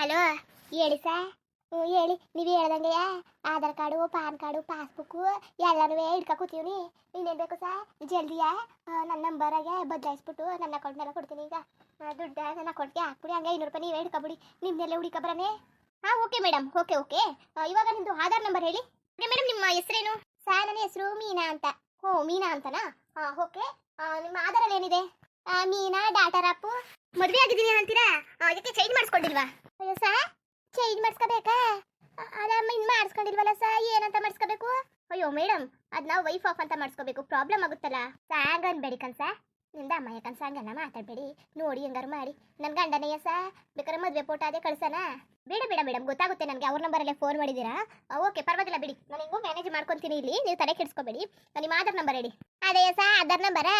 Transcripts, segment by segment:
Hello ಹೇಳಿ ಸಾ. ಹ್ಞೂ ಹೇಳಿ ನೀವು ಹೇಳ್ದಂಗೆ Aadhaar card PAN card passbook ಎಲ್ಲನೂ ಹಿಡ್ಕೊ ಕೂತೀವಿ ಇನ್ನೇನು ಬೇಕು ಸಾ? ಜಲ್ದಿಯಾ? ನನ್ನ ನಂಬರಾಗೆ ಬದಲಾಯಿಸ್ಬಿಟ್ಟು ನನ್ನ ಅಕೌಂಟ್ನೆಲ್ಲ ಕೊಡ್ತೀನಿ ಈಗ. ದುಡ್ಡ ನನ್ನ ಅಕೌಂಟ್ಗೆ ಹಾಕ್ಬಿಡಿ ಹಂಗೆ ಐನೂರು ರೂಪಾಯಿ ನೀವೇ ಹಿಡ್ಕೊಬಿಡಿ. ನಿಮ್ಮನ್ನೆಲ್ಲ ಬರನೇ? ಹಾಂ ಓಕೆ ಮೇಡಮ್ ಓಕೆ ಓಕೆ. ಇವಾಗ ನಿಮ್ಮದು ಆಧಾರ್ ನಂಬರ್ ಹೇಳಿ. ಮೇಡಮ್ ನಿಮ್ಮ ಹೆಸರೇನು? ಸಾ ನನ್ನ ಹೆಸರು ಮೀನಾ ಅಂತ. ಓ ಮೀನಾ ಅಂತನಾ? ಹಾಂ ಓಕೆ. ನಿಮ್ಮ ಆಧಾರಲ್ಲಿ ಏನಿದೆ ಮೀನಾ ಡಾಟಾ ರಾಪು ಮದುವೆ ಆಗಿದ್ದೀನಿ ಅಂತೀರಾ? ಅದಕ್ಕೆ ಚೇಂಜ್ ಮಾಡಿಸ್ಕೊಂಡಿಲ್ವಾ? ಅಯ್ಯೋ ಸಾ ಚೇಂಜ್ ಮಾಡಿಸ್ಕೋಬೇಕಾ? ಅದಮ್ಮ ಇನ್ನು ಮಾಡಿಸ್ಕೊಂಡಿಲ್ವಲ್ಲ ಸಾ ಏನಂತ ಮಾಡಿಸ್ಕೋಬೇಕು? ಅಯ್ಯೋ ಮೇಡಮ್ ಅದನ್ನ ವೈಫ್ ಆಫ್ ಅಂತ ಮಾಡಿಸ್ಕೋಬೇಕು ಪ್ರಾಬ್ಲಮ್ ಆಗುತ್ತಲ್ಲ? ಸಾಂಗ್ ಅನ್ಬೇಡಿ ಕನ್ಸ ನಿಮ್ದ ಅಮ್ಮ ಯಾಕಂದ್ ಸಾಂಗನ್ನ ಮಾತಾಡ್ಬೇಡಿ ನೋಡಿ ಹೆಂಗಾರು ಮಾಡಿ ನನ್ನ ಗಂಡನೆಯ ಸಾ ಬೇಕಾದ್ರೆ ಮದುವೆ ಫೋಟೋ ಅದೇ ಕಳ್ಸನ ಬೇಡ ಬೇಡ ಮೇಡಮ್ ಗೊತ್ತಾಗುತ್ತೆ ನನಗೆ ಅವ್ರ ನಂಬರಲ್ಲೇ ಫೋನ್ ಮಾಡಿದೀರಾ ಓಕೆ ಪರವಾಗಿಲ್ಲ ಬಿಡಿ ನಾನು ಹೆಂಗೂ ಮ್ಯಾನೇಜ್ ಮಾಡ್ಕೊಂತೀನಿ ಇಲ್ಲಿ ನೀವು ತಲೆ ಕೆಡಿಸ್ಕೋಬೇಡಿ ನಿಮ್ಮ ಆಧಾರ್ ನಂಬರ್ ಹೇಳಿ ಅದೇ ಸಾ ಆಧಾರ್ ನಂಬರ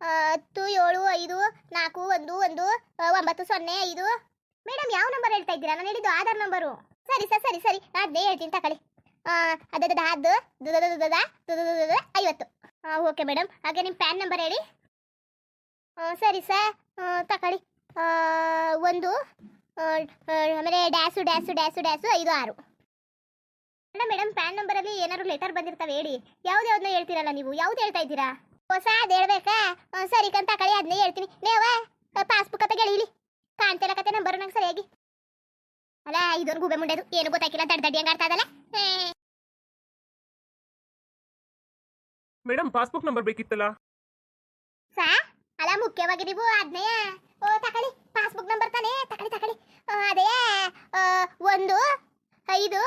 ಹತ್ತು ಏಳು ಐದು ನಾಲ್ಕು ಒಂದು ಒಂದು ಒಂಬತ್ತು ಸೊನ್ನೆ ಐದು ಮೇಡಮ್ ಯಾವ ನಂಬರ್ ಹೇಳ್ತಾ ಇದ್ದೀರಾ ನಾನು ಹೇಳಿದ್ದು ಆಧಾರ್ ನಂಬರು ಸರಿ ಸರ್ ಸರಿ ಸರಿ ಅದೇ ಹೇಳ್ತೀನಿ ತಗೊಳ್ಳಿ ದುದ ಐವತ್ತು ಓಕೆ ಮೇಡಮ್ ಹಾಗೆ ನಿಮ್ಮ ಪ್ಯಾನ್ ನಂಬರ್ ಹೇಳಿ ಸರಿ ಸರ್. ತಗೊಳ್ಳಿ ಆ, ಒಂದು ಆಮೇಲೆ ಡ್ಯಾಸು ಡ್ಯಾಸು ಡ್ಯಾಸು ಡ್ಯಾಸು ಐದು ಆರು. ಮೇಡಮ್ ಮೇಡಮ್ ಪ್ಯಾನ್ ನಂಬರಲ್ಲಿ ಏನಾದ್ರು ಲೆಟರ್ ಬಂದಿರ್ತವೆ ಹೇಳಿ. ಯಾವ್ದು ಯಾವ್ದನ್ನ ಹೇಳ್ತೀರಲ್ಲ ನೀವು? ಯಾವ್ದು ಹೇಳ್ತಾ ಇದ್ದೀರಾ? ಹೊಸ ಅದು ಹೇಳ್ಬೇಕಾ? ಸರಿ ಕಂತ ಕಳಿ ಅದನ್ನೇ ಹೇಳ್ತೀನಿ. ನೀವ ಪಾಸ್ಬುಕ್ ಅಂತ ಗೆಳೀಲಿ ಕಾಣ್ತಿಲ್ಲ ಕತೆ ನಂಬರ್ ನಂಗೆ ಸರಿಯಾಗಿ. ಅಲ್ಲ ಇದೊಂದು ಗೂಬೆ ಮುಂಡೆದು. ಏನು ಗೊತ್ತಾಗಿಲ್ಲ ದಡ್ಡ ದಡ್ಡಿ ಹಂಗ ಆಡ್ತಾ ಇದಲ್ಲ ಮೇಡಮ್ ಪಾಸ್ಬುಕ್ ನಂಬರ್ ಬೇಕಿತ್ತಲ್ಲ? ಸಾ? ಅಲ್ಲ ಮುಖ್ಯವಾಗಿ ನೀವು ಓ ತಕೊಳ್ಳಿ. ಪಾಸ್ಬುಕ್ ನಂಬರ್ ತಾನೆ? ತಕೊಳ್ಳಿ ಆ, ಅದೇ ಒಂದು ಐದು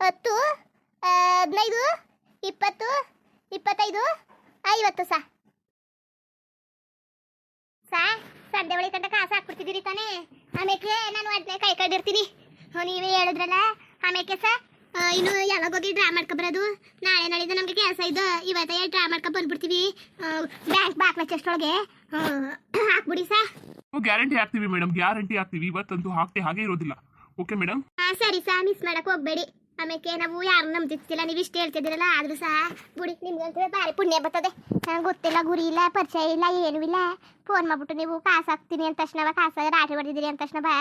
ಹತ್ತು ಹದಿನೈದು ಇಪ್ಪತ್ತು ಇಪ್ಪತ್ತೈದು ಐವತ್ತು ಸಾ. ಸಾ ಸಂಡೆ ಒಳಗೆ ಕಂಡ ಕಾಸು ಹಾಕ್ಬಿಡ್ತಿದ್ದೀರಿ ತಾನೇ. ಆಮೇಲೆ ನಾನು ಅದನ್ನೇ ಕೈ ಕಂಡಿರ್ತೀನಿ ನೀವೇ ಹೇಳಿದ್ರಲ್ಲ. ಆಮೇಲೆ ಸಾ ಇನ್ನು ಯಾವಾಗ ಹೋಗಿ ಡ್ರಾ ಮಾಡ್ಕೊಬರೋದು ನಾಳೆ ನಾಳಿದ್ದು ನಮಗೆ ಕೆಲಸ ಇವತ್ತ ಇವತ್ತೇ ಡ್ರಾ ಮಾಡ್ಕೊ ಬಂದ್ಬಿಡ್ತೀವಿ. ಬ್ಯಾಂಕ್ ಬಾಕ್ಲಚ್ಚಷ್ಟೊಳಗೆ ಹಾಕ್ಬಿಡಿ ಸಾ. ಗ್ಯಾರಂಟಿ ಹಾಕ್ತೀವಿ ಮೇಡಮ್ ಗ್ಯಾರಂಟಿ ಹಾಕ್ತೀವಿ. ಇವತ್ತಂತೂ ಹಾಕ್ತಿ ಹಾಗೆ ಇರೋದಿಲ್ಲ. ಓಕೆ ಮೇಡಮ್ ಸರಿ ಸಾ ಮಿಸ್ ಮಾಡಕ್ ಹೋಗ್ಬೇಡಿ. ಆಮೇಲೆ ನಾವು ಯಾರು ನಂಬ್ತಿರ್ತಿಲ್ಲ. ನೀವು ಇಷ್ಟು ಹೇಳ್ತಿದ್ದೀರಲ್ಲ ಆದ್ರೂ ಸಹ ಬಿಡಿ ನಿಮ್ಗಂತೂ ಭಾರಿ ಪುಣ್ಯ ಬರ್ತದೆ. ನಂಗೆ ಗೊತ್ತಿಲ್ಲ ಗುರಿ ಇಲ್ಲ ಪರಿಚಯ ಇಲ್ಲ ಏನು ಇಲ್ಲ. ಫೋನ್ ಮಾಡ್ಬಿಟ್ಟು ನೀವು ಕಾಸು ಹಾಕ್ತೀನಿ ಅಂತ ತಕ್ಷಣ ಕಾಸು ರಾಟಿ ಹೊಡೆದಿದ್ದೀರಿ ಅಂತ ತಕ್ಷಣ ಬಾ.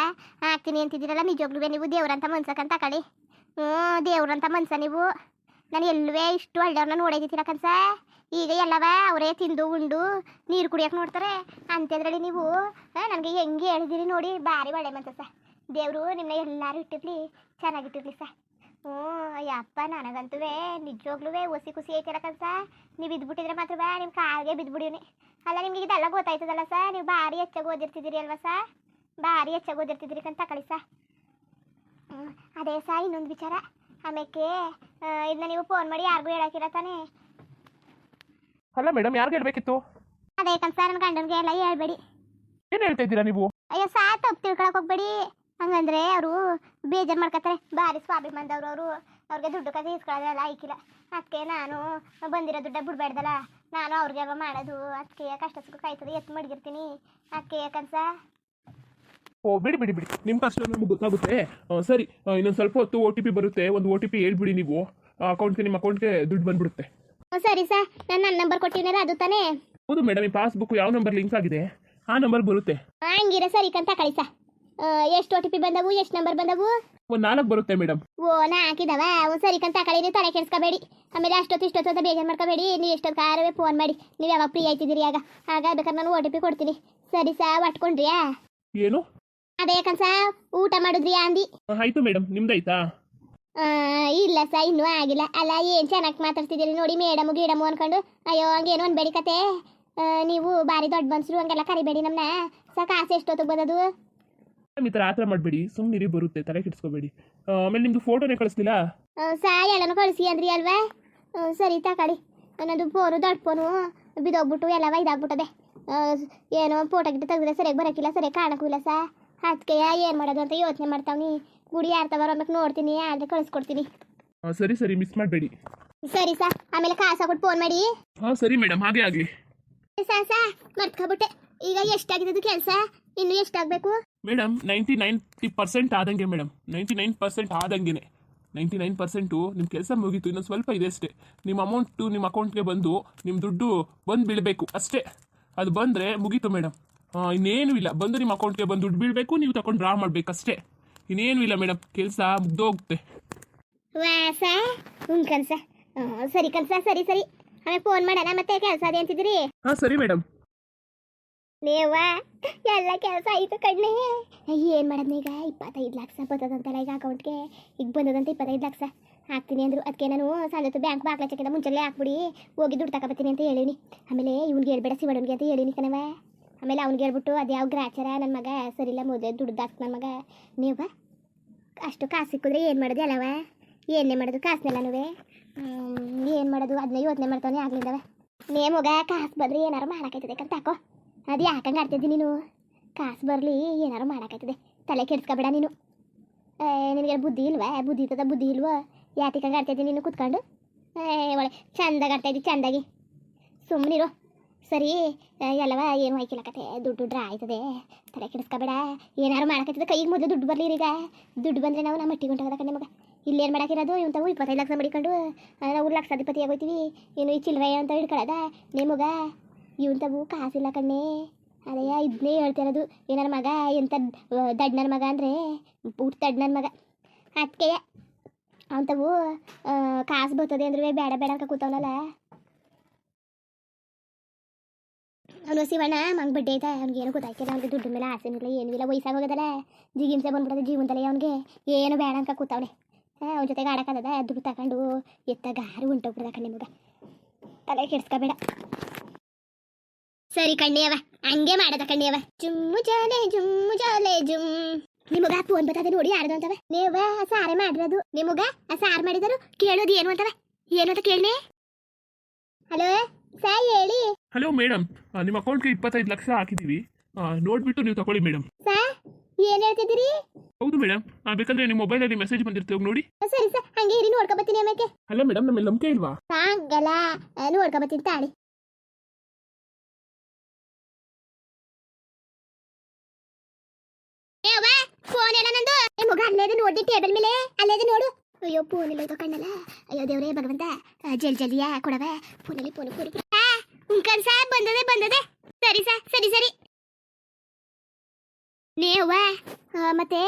ಹಾಕ್ತೀನಿ ಅಂತಿದ್ದೀರಲ್ಲ ನಿಜವಾಗ್ಲೂ ನೀವು ದೇವ್ರಂತ ಮನ್ಸಕ್ಕಂತ ತಗೊಳ್ಳಿ ಹ್ಞೂ, ದೇವ್ರಂತ ಮನ್ಸ ನೀವು. ನಾನು ಎಲ್ಲವೇ ಇಷ್ಟು ಹಳ್ಳಿಯವ್ರನ್ನ ನೋಡೈತಿರ ಕನ್ಸ? ಈಗ ಎಲ್ಲವ ಅವರೇ ತಿಂದು ಉಂಡು, ನೀರು ಕುಡಿಯೋಕೆ ನೋಡ್ತಾರೆ. ಅಂಥದ್ರಲ್ಲಿ ನೀವು ನನಗೆ ಹೆಂಗೆ ಹೇಳಿದಿರಿ ನೋಡಿ, ಭಾರಿ ಒಳ್ಳೆ ಮನ್ಸ ದೇವರು ನಿಮ್ಮನ್ನ ಎಲ್ಲರೂ ಇಟ್ಟಿರ್ಲಿ ಚೆನ್ನಾಗಿಟ್ಟಿರ್ಲಿ ಸರ್ ಹ್ಞೂ, ಅಯ್ಯಪ್ಪ ನನಗಂತೂ ನಿಜವಾಗ್ಲೂ ಒಸಿ ಖುಷಿ ಐತಿರ ಕನ್ಸ. ನೀವು ಇದ್ಬಿಟ್ಟಿದ್ರೆ ಮಾತ್ರ ಬಾ ನಿಮ್ಮ ಕಾಲಿಗೆ ಬಿದ್ದುಬಿಡಿವ್ನಿ ಅಲ್ಲ, ನಿಮ್ಗೆ ಇದೆಲ್ಲ ಗೊತ್ತಾಯ್ತದಲ್ಲ ಸರ್ ನೀವು ಭಾರಿ ಹೆಚ್ಚಾಗಿ ಓದಿರ್ತಿದ್ದೀರಿ ಅಲ್ವಾ ಸರ್ ಭಾರಿ ಹೆಚ್ಚಾಗಿ ಓದಿರ್ತಿದ್ದೀರಿ ಕಂತ ಹ್ಞೂ ಅದೇ ಸಾ ಇನ್ನೊಂದು ವಿಚಾರ. ಆಮೇಕೆ ಇದನ್ನ ನೀವು ಫೋನ್ ಮಾಡಿ ಯಾರಿಗೂ ಹೇಳಾಕಿರ ತಾನೇ? ಅಲ್ಲ ಮೇಡಮ್ ಯಾರಿಗೆ ಹೇಳ್ಬೇಕಿತ್ತು? ಅದೇ ಕನ್ಸ ನನ್ನ ಗಂಡನಿಗೆ ಎಲ್ಲ ಹೇಳ್ಬೇಡಿ. ಏನು ಹೇಳ್ತಾ ಇದ್ದೀರಾ ನೀವು? ಅಯ್ಯೋ ಸಾ ತಪ್ಪು ತಿಳ್ಕೊಳಕ್ ಹೋಗ್ಬೇಡಿ. ಹಂಗಂದ್ರೆ ಅವರು ಬೇಜಾರು ಮಾಡ್ಕೊತಾರೆ ಭಾರಿ ಸ್ವಾಭಿಮಾನದವ್ರು ಅವರು. ಅವ್ರಿಗೆ ದುಡ್ಡು ಕತೆ ಇಸ್ಕೊಳ್ಳೋದೆಲ್ಲ ಆಯ್ಕಿಲ್ಲ. ಅದಕ್ಕೆ ನಾನು ಬಂದಿರೋ ದುಡ್ಡ ಬಿಡ್ಬೇಡ್ದಲ್ಲ. ನಾನು ಅವ್ರಿಗೆ ಅಲ್ವಾ ಮಾಡೋದು. ಅದಕ್ಕೆ ಕಷ್ಟ ಸುಖ ಕಾಯ್ತದೆ ಎತ್ತು ಮಡಗಿರ್ತೀನಿ. ಅದಕ್ಕೆ ಯಾಕನ್ಸ ಓ ಬಿಡಿ ಬಿಡಿ ಬಿಡಿ. ನಿಮ್ಮ ಕಷ್ಟ ನಮ್ಗೆ ಗೊತ್ತಾಗುತ್ತೆ. ಸರಿ ಇನ್ನೊಂದು ಸ್ವಲ್ಪ ಹೊತ್ತು ಓ ಟಿ ಪಿ ಬರುತ್ತೆ. ಒಂದು ಓ ಟಿ ಪಿ ಹೇಳ್ಬಿಡಿ ನೀವು. ಅಕೌಂಟ್ಗೆ ನಿಮ್ಮ ಅಕೌಂಟ್ಗೆ ದುಡ್ಡು ಬಂದ್ಬಿಡುತ್ತೆ. ಸರಿ ಸರ್ ನಾನು ನನ್ನ ನಂಬರ್ ಕೊಟ್ಟಿದ್ದೀನಲ್ಲ ಅದು ತಾನೇ? ಹೌದು ಮೇಡಮ್ ಈ ಪಾಸ್ಬುಕ್ ಯಾವ ನಂಬರ್ ಲಿಂಕ್ ಆಗಿದೆ? ಆ ನಂಬರ್ ಬರುತ್ತೆ. ಹಂಗಿರ ಸರಿ ಕಂತ ಕಳಿಸ. ಎಷ್ಟು ಓ ಟಿ ಪಿ ಬಂದವು ಎಷ್ಟು ನಂಬರ್ ಬಂದವು? ಒಂದು ನಾಲ್ಕು ಬರುತ್ತೆ ಮೇಡಮ್ ಓ ನಾ ಹಾಕಿದವ? ಒಂದು ಸರಿ ಕಂತ ಕಳಿ ನೀವು ತಲೆ ಕೆಡಿಸ್ಕೋಬೇಡಿ. ಆಮೇಲೆ ಅಷ್ಟೊತ್ತು ಇಷ್ಟೊತ್ತು ಅಂತ ಬೇಜಾರು ಮಾಡ್ಕೋಬೇಡಿ. ನೀವು ಎಷ್ಟೊತ್ತು ಕಾರವೇ ಫೋನ್ ಮಾಡಿ. ನೀವು ಯಾವಾಗ ಫ್ರೀ ಆಯ್ತಿದ್ದೀರಿ ಆಗ. ಆಗ ಬೇಕಾದ್ರೆ ನಾನು ಓ ಟಿ ಪಿ ಕೊಡ್ತೀನಿ. ಸರಿ ಸಾ ಒಟ್ಕೊಂಡ್ರಿಯಾ? ಏನು? ಅದೇ ಕನ್ಸ ಊಟ ಮಾಡಿದ್ರಿ ಅಂದಿ ಆಯ್ತು ಮೇಡಮ್ ನಿಮ್ದಾಯ್ತಾ? ಆ, ಇಲ್ಲ ಸ ಇನ್ನೂ ಆಗಿಲ್ಲ. ಅಲ್ಲ ಏನ್ ಚೆನ್ನಾಗಿ ಮಾತಾಡ್ತಿದ್ದೀರಿ ನೋಡಿ ಮೇಡಮ್ ಗೀಡಮು ಅನ್ಕೊಂಡು. ಅಯ್ಯೋ ಹಂಗೇನು ಅನ್ಬೇಡಿ ಕತೆ. ಆ, ನೀವು ಭಾರಿ ದೊಡ್ಡ ಮನ್ಸರು ಹಂಗೆಲ್ಲ ಕರಿಬೇಡಿ ನಮ್ಮನ್ನ ಸ ಕಾಸು ಎಷ್ಟೊತ್ತಿಗೆ ಬಂದದು ಮೇಡಮ್ ಈ ಥರ ಆ ಥರ ಮಾಡಬೇಡಿ. ಸುಮ್ಮನಿರಿ ಬರುತ್ತೆ ತಲೆ ಕೆಡಿಸ್ಕೋಬೇಡಿ. ಆ, ಆಮೇಲೆ ನಿಮ್ಮದು ಫೋಟೋನೇ ಕಳಿಸ್ತಿಲ್ಲ ಆ, ಸಾ ಎಲ್ಲನೂ ಕಳಿಸಿ ಅಂದ್ರಿ ಅಲ್ವಾ? ಆ, ಸರಿ ತಗೊಳ್ಳಿ. ನನ್ನದು ಫೋನು ದೊಡ್ಡ ಫೋನು. ಬಿದೋಗ್ಬಿಟ್ಟು ಎಲ್ಲ ಇದಾಗ್ಬಿಟ್ಟದೆ ಆ, ಏನೋ ಫೋಟೋ ಗಿಟ್ಟು ತೆಗೆದ್ರೆ ಸರಿಯಾಗಿ ಬರೋಕ್ಕಿಲ್ಲ ಸರಿಯಾಗಿ ಕಾಣಕ್ಕಿಲ್ಲ ಸಾ. ಅದಕ್ಕೆ ಏನು ಮಾಡೋದು ಅಂತ ಯೋಚನೆ ಮಾಡ್ತಾವ್ನಿ ಗುಡಿ ಯಾರ್ತ ಅನ್ನೋಕೆ ನೋಡ್ತೀನಿ ಆದ್ರೆ ಕಳಿಸ್ಕೊಡ್ತೀನಿ. ಆ, ಸರಿ ಸರಿ ಮಿಸ್ ಮಾಡಬೇಡಿ. ಸರಿ ಸಾ ಆಮೇಲೆ ಕಾಸು ಕೊಟ್ಟು ಫೋನ್ ಮಾಡಿ. ಹಾಂ ಸರಿ ಮೇಡಮ್ ಹಾಗೆ ಆಗಲಿ ಸಾ ಸಾ ಮರ್ತ್ಕೊಬಿಟ್ಟೆ. ಈಗ ಎಷ್ಟಾಗಿದೆ ಕೆಲಸ? ಇನ್ನು ಎಷ್ಟಾಗಬೇಕು? ಮೇಡಮ್ ನೈಂಟಿ ನೈಂಟಿ ಪರ್ಸೆಂಟ್ ಆದಂಗೆ ಮೇಡಮ್ ನೈಂಟಿ ನೈನ್ ಪರ್ಸೆಂಟ್ ಆದಂಗೆ ನೈಂಟಿ ನೈನ್ ಪರ್ಸೆಂಟು ನಿಮ್ಮ ಕೆಲಸ ಮುಗೀತು ಇನ್ನೊಂದು ಸ್ವಲ್ಪ ಇದೆ ಅಷ್ಟೇ. ನಿಮ್ಮ ಅಮೌಂಟು ನಿಮ್ಮ ಅಕೌಂಟ್ಗೆ ಬಂದು ನಿಮ್ಮ ದುಡ್ಡು ಬಂದು ಬಿಡಬೇಕು ಅಷ್ಟೇ. ಅದು ಬಂದರೆ ಮುಗೀತು ಮೇಡಮ್ ಇನ್ನೇನು ಇಲ್ಲ. ಬಂದು ನಿಮ್ಮ ಅಕೌಂಟ್ಗೆ ಬಂದು ದುಡ್ಡು ಬೀಳಬೇಕು ನೀವು ತಗೊಂಡು ಡ್ರಾ ಮಾಡಬೇಕು ಅಷ್ಟೇ ಇನ್ನೇನು ಇಲ್ಲ ಮೇಡಮ್ ಕೆಲಸ ಮುಗ್ದೋಗುತ್ತೆ. ವಾಸ ಹ್ಞೂ ಕನ್ಸ. ಸರಿ ಕನ್ಸ ಸರಿ ಸರಿ. ಆಮೇಲೆ ಫೋನ್ ಮಾಡೋಣ ಮತ್ತೆ ಕೆಲಸ ಅದೇ ಅಂತಿದ್ರಿ ಹಾಂ ಸರಿ ಮೇಡಮ್ ನೀವ ಎಲ್ಲ ಕೆಲಸ ಆಯ್ತು ಕಣ್ಣೆ ಏನು ಮಾಡೋದು ಈಗ? ಇಪ್ಪತ್ತೈದು ಲಕ್ಷ ಬರ್ತದಂತಲ್ಲ ಈಗ ಅಕೌಂಟ್ಗೆ ಈಗ ಬಂದದಂತ ಇಪ್ಪತ್ತೈದು ಲಕ್ಷ. ಹಾಕ್ತೀನಿ ಅಂದ್ರು. ಅದಕ್ಕೆ ನಾನು ಸಂಜೆ ಬ್ಯಾಂಕ್ ಬಾಗ್ಲಚ್ಚಕ್ಕಿಂತ ಮುಂಚೆಲ್ಲೇ ಹಾಕ್ಬಿಡಿ. ಹೋಗಿ ದುಡ್ಡು ತಗೊಬತ್ತೀನಿ ಅಂತ ಹೇಳಿನಿ ಆಮೇಲೆ ಇವ್ನಿಗೆ ಹೇಳ್ಬೇಡ ಶಿವಣ್ಣನಿಗೆ ಅಂತ ಹೇಳಿನಿ ಕಣವ ಆಮೇಲೆ ಅವ್ನಿಗೆ ಹೇಳ್ಬಿಟ್ಟು, ಅದು ಯಾವ ಗ್ರಾಚಾರ ನನ್ನ ಮಗ ಸರಿಲ್ಲ ಮೊದಲೇ ದುಡ್ಡು ಹಾಕ್ ನನ್ನ ಮಗ. ನೀವ ಅಷ್ಟು ಕಾಸು ಸಿಕ್ಕಿದ್ರೆ ಏನು ಮಾಡೋದು ಅಲ್ಲವ ಏನೇ ಮಾಡೋದು ಕಾಸನ್ನೆಲ್ಲನೂ ಏನು ಮಾಡೋದು? ಅದನ್ನ ಯೋಚನೆ ಮಾಡ್ತಾನೆ ಆಗ್ಲಿಂದವ ನೀ ಮಗ, ಕಾಸು ಬಂದರೆ ಏನಾರು ಮಾಡೋಕೈತದೆ ಕಂತ ಹಾಕೋ. ಅದು ಯಾಕಂಗೆ ಆಡ್ತಿದ್ದಿ ನೀನು? ಕಾಸು ಬರಲಿ, ಏನಾರು ಮಾಡೋಕೈತದೆ. ತಲೆ ಕೆಡ್ಸ್ಕೊಬೇಡ ನೀನು. ನಿನಗೆ ಬುದ್ಧಿ ಇಲ್ವಾ? ಬುದ್ಧಿ ಇರ್ತದ ಬುದ್ಧಿ ಇಲ್ವಾ? ಯಾತಿಕಂಗೆ ಆಡ್ತಿದ್ದಿ ನೀನು ಕುತ್ಕೊಂಡು? ಒಳ್ಳೆ, ಚೆಂದಾಗಿ ಆಡ್ತಾಯಿದ್ದಿ ಚಂದಾಗಿ. ಸುಮ್ಮನಿರು ಸರಿ ಎಲ್ಲವ, ಏನು ಹಾಕಿಲ್ಲ ಕತೆ ದುಡ್ಡು ಡ್ರಾ ಆಯ್ತದೆ. ತಲೆ ಕೆಡಿಸ್ಕೊಬೇಡ. ಏನಾರು ಮಾಡಕತ್ತಿದ ಕೈಗೆ ಮೊದಲು ದುಡ್ಡು ಬರಲಿ ಈಗ. ದುಡ್ಡು ಬಂದರೆ ನಾವು ನಮ್ಮ ಮಟ್ಟಿಗೆ ಹೊಂಟದ ಕಣ್ಣೆ ಮಗ ಇಲ್ಲೇನು ಮಾಡಾಕಿರೋದು? ಇವ್ ತಾವು ಇಪ್ಪತ್ತೈದು ಲಕ್ಷ ಮಡಿಕೊಂಡು ನಾವು ಲಕ್ಷಾಧಿಪತಿ ಆಗೋಯ್ತೀವಿ ಏನು ಈ ಚಿಲ್ಲರೆ ಅಂತ ಹಿಡ್ಕೊಳ್ಳೋದ ಇವನ್ ತಾವು ಕಾಸಿಲ್ಲ ಕಣ್ಣೆ. ಅದೇ ಇದನ್ನೇ ಹೇಳ್ತಾ ಇರೋದು ಏನಾರ ಮಗ ಎಂಥ ದಡ್ ನನ್ನ ಮಗ ಅಂದರೆ, ಊಟ ದಡ್ ನನ್ನ ಮಗ ಅದಕ್ಕೆ ತಾವು ಕಾಸು ಬರ್ತದೆ ಅಂದ್ರೆ ಬೇಡ ಬೇಡ ಅಂತ ಕೂತವನಲ್ಲ. ಅವನು ಶಿವಣ್ಣ ಮಂಗ್ ಬಡ್ಡೆ ಐತೆ. ಅವ್ನಿಗೆ ಏನು ಗೊತ್ತಾಯ್ತಿಲ್ಲ ಅವ್ನಿಗೆ ದುಡ್ಡು ಮೇಲೆ ಆಸೆ ಇಲ್ಲ ಏನು ಇಲ್ಲ. ವಯಸ್ಸಾಗಿ ಹೋಗೋದಲ್ಲ. ಜಿಗಿಂಸೆ ಬಂದ್ಬಿಡೋದು ಜೀವನದಲ್ಲಿ ಅವ್ನಿಗೆ. ಏನು ಬೇಡ ಅಂತ ಕೂತವನೆ ಅವ್ನ ಜೊತೆಗೆ ಆಡಕ್ಕದ ದುಡ್ಡು ತಗೊಂಡು ಎತ್ತ ಗಾರು ಉಂಟೋಗ್ಬಿಡದ ಕಣ್ಣೆ ಮಗ. ತಲೆ ಕೆಡ್ಸ್ಕೊಬೇಡ ಸರಿ ಕಣ್ಣಿಯವ ಹಂಗೆ ಮಾಡದ ಕಣ್ಣಿಯವ ಜುಮ್ಮು ಜಾಲೆ ಜುಮ್ಮು ಜಾಲೆ, ಜುಮ್. ನಿಮಗ ಫೋನ್ ಬರ್ತದೆ ನೋಡಿ ಯಾರ್ದು ಅಂತವ. ನೀವ ಸಾರೆ ಮಾಡಿರೋದು. ನಿಮಗ ಆ ಸಾರ್ ಮಾಡಿದರು ಕೇಳೋದು ಏನು ಅಂತವ? ಏನು ಅಂತ ಕೇಳಿ ಹಲೋ, ಸಾಯಿ ಹೇಳಿ. ಹಲೋ ಮೇಡಮ್ ನಿಮ್ಮ ಅಕೌಂಟ್ಗೆ ಇಪ್ಪತ್ತೈದು ಲಕ್ಷ ಹಾಕಿದ್ದೀವಿ. ನೋಡ್ಬಿಟ್ಟು ನೀವು ತಗೊಳ್ಳಿ ಮೇಡಮ್ ಸರ್ ಏನ್ ಹೇಳ್ತಿದ್ದೀರಿ? ಹೌದು ಮೇಡಮ್ ಬೇಕಂದ್ರೆ ನಿಮ್ಮ ಮೊಬೈಲ್ ಮೊಬೈಲಲ್ಲಿ ಮೆಸೇಜ್ ಬಂದಿರ್ತೇವೆ ನೋಡಿ. ಸರಿ ಸರ್ ಹಂಗೆ ಇರಿ ನೋಡ್ಕೊಬತ್ತೀನಿ ಆಮೇಲೆ ಅಲ್ಲ ಮೇಡಮ್ ನಮ್ಮಲ್ಲಿ ನಂಬಿಕೆ ಇಲ್ವಾ? ಸಾಂಗಲ್ಲ ನೋಡ್ಕೊಬತ್ತೀನಿ ತಾಳಿ. ಫೋನ್ ಎಲ್ಲ ನಂದು. ಏ ಮಗ ಅಲ್ಲೇದು ನೋಡಿ ಟೇಬಲ್ ಮೇಲೆ. ಅಲ್ಲೇದು ನೋಡು. ಅಯ್ಯೋ ಫೋನ್ ಇಲ್ಲ ಕಣ್ಣಲ್ಲ. ಅಯ್ಯೋ ದೇವರೇ ಭಗವಂತ. ಜಲ್ ಜಲ್ದಿಯಾ ಕೊಡವೆ ಫೋನಲ್ಲಿ ಫೋನ್ ಕೊಡಿ. ಉಂಕನ್ ಸಾ, ಬಂದದೆ ಬಂದದೆ. ಸರಿ ಸಾ, ಸರಿ ಸರಿ. ನೇವ ಮತ್ತೆ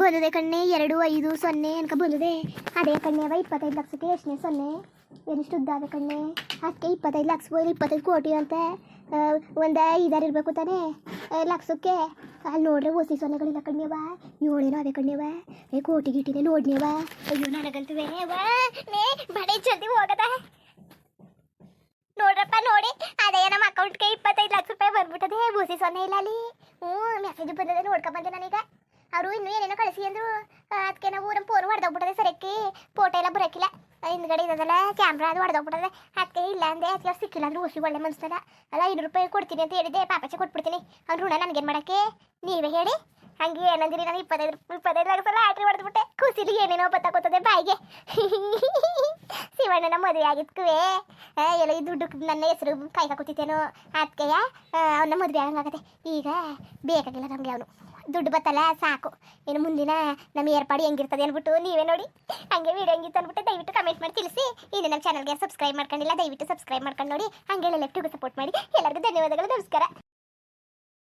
ಬಂದದೆ ಕಣ್ಣೆ, ಎರಡು, ಐದು, ಸೊನ್ನೆ ಅನ್ಕ ಬಂದದೆ. ಅದೇ ಕಣ್ಣೆವ ಇಪ್ಪತ್ತೈದು ಲಕ್ಷಕ್ಕೆ ಎಷ್ಟನೇ ಸೊನ್ನೆ? ಎಷ್ಟು ಉದ್ದಾವೆ ಕಣ್ಣೆ? ಅಷ್ಟೇ ಇಪ್ಪತ್ತೈದು ಲಕ್ಷ ಹೋಯ್ತು ಇಪ್ಪತ್ತೈದು ಕೋಟಿ ಅಂತ. ಒಂದು ಐದಾರು ಇರಬೇಕು ತಾನೇ? ಲಕ್ಷಕ್ಕೆ. ಅಲ್ಲಿ ನೋಡ್ರೆ ಓಸಿ ಸೊನ್ನೆಗಳಿಲ್ಲ ಕಣ್ಯವ ಏಳೇನೋ ಅದೇ ಕಣ್ಯವ ಏ, ಕೋಟಿ ಗಿಟಿನೇ ನೋಡ್ನೇವ ಅಯ್ಯೋ ನನಗಂತವೇ ನೇ ಬಡೆ ಜಲ್ದಿ ಹೋಗದ ನೋಡ್ರಪ್ಪ ನೋಡಿ ಅದೇ ನಮ್ಮ ಅಕೌಂಟ್ಗೆ ಇಪ್ಪತ್ತೈದು ಲಕ್ಷ ರೂಪಾಯಿ ಬಂದ್ಬಿಟ್ಟದೆ ಬೂಸಿ ಸೊನ್ನೆ ಇಲ್ಲ ಅಲ್ಲಿ ಹ್ಞೂ ಮೆಸೇಜ್ ಬಂದದೆ ನೋಡ್ಕೊಂಬಂದೆ ನಾನೀಗ ಅವರು ಇನ್ನೂ ಏನೇನೋ ಕಳಿಸಿ ಅಂದ್ರು ಅದಕ್ಕೆ ನಾವು ನಮ್ಮ ಫೋನ್ ಹೊಡೆದೋಗ್ಬಿಟ್ಟದೆ ಸರಕ್ಕೆ ಫೋಟೋ ಎಲ್ಲ ಬರೋಕ್ಕಿಲ್ಲ ಹಿಂದ್ಗಡೆ ಇದಲ್ಲ ಕ್ಯಾಮ್ರಾ ಅದು ಹೊಡೆದೋಗ್ಬಿಟ್ಟದೆ ಅದಕ್ಕೆ ಇಲ್ಲ ಅಂದೆ ಅದಕ್ಕೆ ಅವ್ರು ಸಿಕ್ಕಿಲ್ಲ ಅಂದ್ರೆ ಹುಸಿ ಒಳ್ಳೆ ಮನಸ್ಸಲ್ಲ ಅಲ್ಲ ಐನೂರು ರೂಪಾಯಿ ಕೊಡ್ತೀನಿ ಅಂತ ಹೇಳಿದೆ ಪಾಪಚ್ಚೆ ಕೊಟ್ಬಿಡ್ತೀನಿ ಅವ್ನು ಋಣ ನನಗೇನು ಮಾಡೋಕ್ಕೆ ನೀವೇ ಹೇಳಿ ಹಂಗೆ ಏನಂದಿರಿ ನಾನು ಇಪ್ಪತ್ತೈದು ಇಪ್ಪತ್ತೈದು ಲಕ್ಷ ಲಾಟ್ರಿ ಹೊಡೆದ್ಬಿಟ್ಟೆ ಖುಷಿಲಿ ಏನೇನೋ ಬತ್ತಾಕೋತದೆ ಬಾಯಿಗೆ ಶಿವಣ್ಣನ ಮದುವೆ ಆಗಿದ್ಕುವೆ ಎಲ್ಲ ಈ ದುಡ್ಡು ನನ್ನ ಹೆಸರು ಕೈ ಹಾಕೋತಿತ್ತೇನೋ ಅದಕ್ಕೆ ಅವನ ಮದುವೆ ಆಗಂಗಾಗತ್ತೆ ಈಗ ಬೇಕಾಗಿಲ್ಲ ನಮಗೆ ಅವನು ದುಡ್ಡು ಬತ್ತಲ್ಲ, ಸಾಕು. ಇನ್ನು ಮುಂದಿನ ನಮ್ಮ ಏರ್ಪಾಡು ಹೆಂಗಿರ್ತದೆ ಅಂದ್ಬಿಟ್ಟು ನೀವೇ ನೋಡಿ. ಹಂಗೆ ವಿಡಿಯೋ ಹೆಂಗಿತ್ತು ಅಂದ್ಬಿಟ್ಟು ದಯವಿಟ್ಟು ಕಮೆಂಟ್ ಮಾಡಿ ತಿಳಿಸಿ. ಇನ್ನು ನಮ್ಮ ಚಾನಲ್ಗೆ ಸಬ್ಸ್ಕ್ರೈಬ್ ಮಾಡ್ಕೊಂಡಿಲ್ಲ, ದಯವಿಟ್ಟು ಸಬ್ಸ್ಕ್ರೈಬ್ ಮಾಡ್ಕೊಂಡು ನೋಡಿ. ಹಂಗೆ ಲೆಫ್ಟಿಗೂ ಸಪೋರ್ಟ್ ಮಾಡಿ. ಎಲ್ಲರಿಗೂ ಧನ್ಯವಾದಗಳು, ನಮಸ್ಕಾರ.